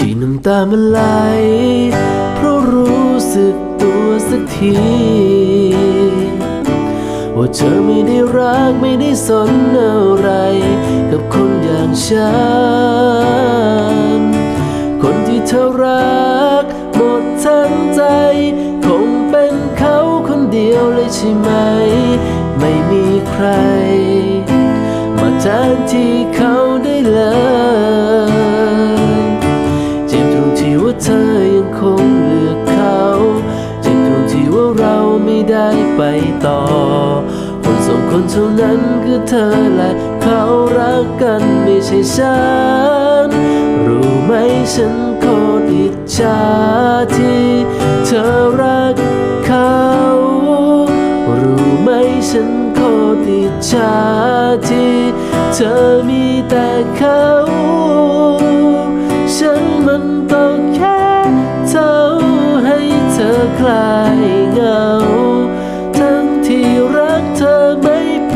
ที่น้ำตามันไหล เพราะรู้สึกตัวสักที ว่าเธอไม่ได้รักไม่ได้สนอะไร กับคนอย่างฉัน คนที่เธอรัก คนสองคนเท่านั้นคือเธอและเขารักกันไม่ใช่ฉัน รู้ไหมฉันโคตรอิจฉาที่เธอรักเขา รู้ไหมฉันโคตรอิจฉาที่เธอมีแต่เขา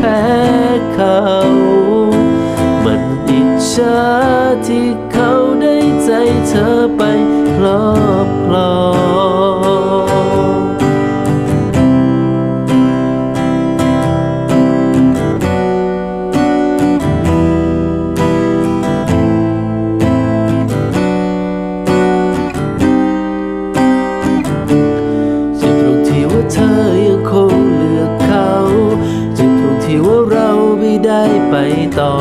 ไม่ ไม่ได้ไปต่อ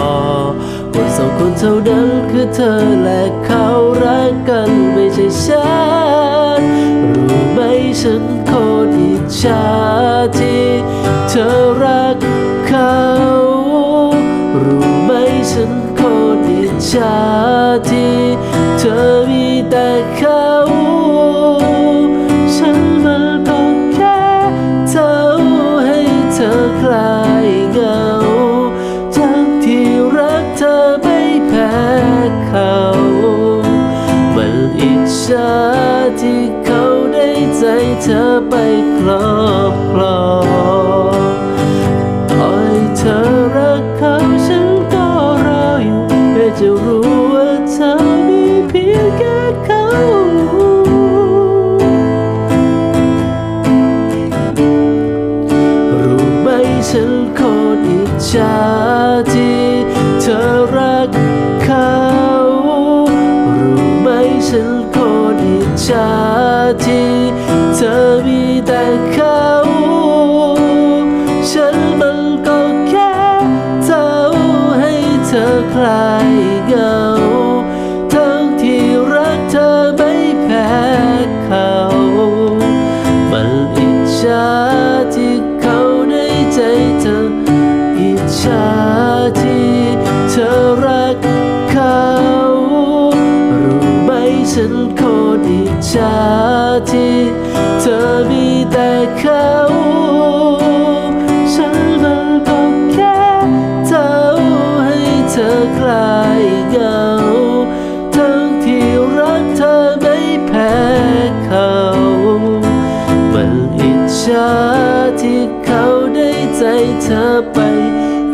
คนสองคนเท่านั้นคือเธอและเขารักกันไม่ใช่ฉันรู้ไหมฉัน ครอบครองต่อยเธอรักเขาฉันก็รออยู่เพื่อจะรู้ว่าเธอมีเพียงแค่เขารู้ไหมฉันโคตรอิจฉาที่เธอรักเขารู้ไหมฉันโคตรอิจฉาที่เ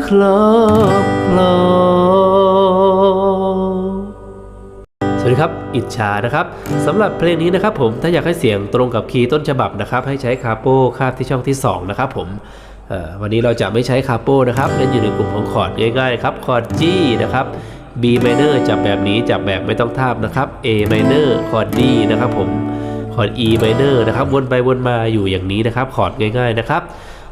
ครอบครอสวัสดีครับ อิจฉานะครับสำหรับเพลงนี้นะครับผมถ้าอยากให้เสียงตรงกับคีย์ต้นฉบับนะครับ ให้ใช้คาโป้คาบที่ช่องที่ 2 นะครับผมวันนี้เราจะไม่ใช้คาโป้นะครับเล่นอยู่ในกลุ่มของคอร์ดง่ายๆครับคอร์ด G นะครับ B minor จับแบบนี้จับแบบไม่ต้องทาบนะครับ A minor คอร์ด D นะครับผมคอร์ด E minor นะครับวนไปวนมาอยู่อย่างนี้นะครับคอร์ดง่าย ๆ นะครับ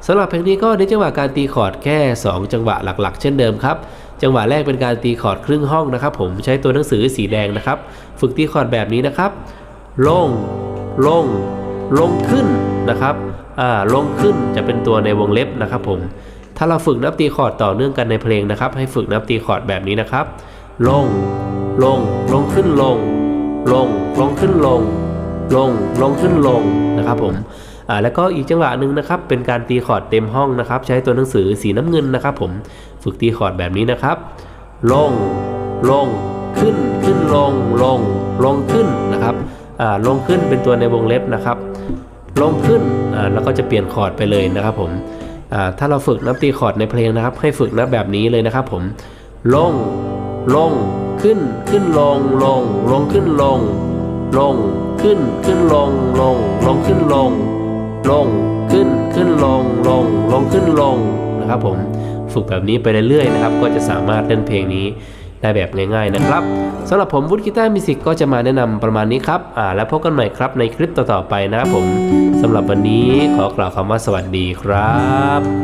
สำหรับเพลงนี้ก็ในจังหวะการตีคอร์ดแค่ 2 จังหวะหลักๆ เช่นเดิมครับ จังหวะแรกเป็นการตีคอร์ดครึ่งห้องนะครับ ผมใช้ตัวหนังสือสีแดงนะครับ ฝึกตีคอร์ดแบบนี้นะครับ ลง ลง ลงขึ้นนะครับอ่าลงขึ้นจะเป็นตัวในวงเล็บนะครับ ผม ถ้าเราฝึกนับตีคอร์ดต่อเนื่องกันในเพลงนะครับ ให้ฝึกนับตีคอร์ดแบบนี้นะครับ ลง ลง ลงขึ้นลง ลง ลงขึ้นลง ลง ลงขึ้นลงนะครับผม อ่าแล้วก็อีกจังหวะหนึ่งนะครับเป็นการตีคอร์ดเต็มห้องนะครับ ใช้ตัวหนังสือสีน้ำเงินนะครับ ผมฝึกตีคอร์ดแบบนี้นะครับ ลง ลง ขึ้น ขึ้นลง ลง ลงขึ้นนะครับอ่าลงขึ้นเป็นตัวในวงเล็บนะครับ ลงขึ้นอ่าแล้วก็จะเปลี่ยนคอร์ดไปเลยนะครับ ผมอ่าถ้าเราฝึกนับตีคอร์ดในเพลงนะครับ ให้ฝึกนับแบบนี้เลยนะครับ ผม ลง ลง ขึ้น ขึ้นลง ลง ลงขึ้นลง ลง ขึ้น ขึ้นลง ลง ลงขึ้นลง ลงขึ้นขึ้นลงลงลงขึ้นลงนะครับผมฝึกแบบนี้ไปเรื่อยๆนะครับ ก็จะสามารถเล่นเพลงนี้ได้แบบง่ายๆนะครับสำหรับผมวุฒิกีตาร์มิสิกก็จะมาแนะนำประมาณนี้ครับอ่าแล้วพบกันใหม่ครับในคลิปต่อๆไปนะครับผมสำหรับวันนี้ขอกล่าวคำว่าสวัสดีครับ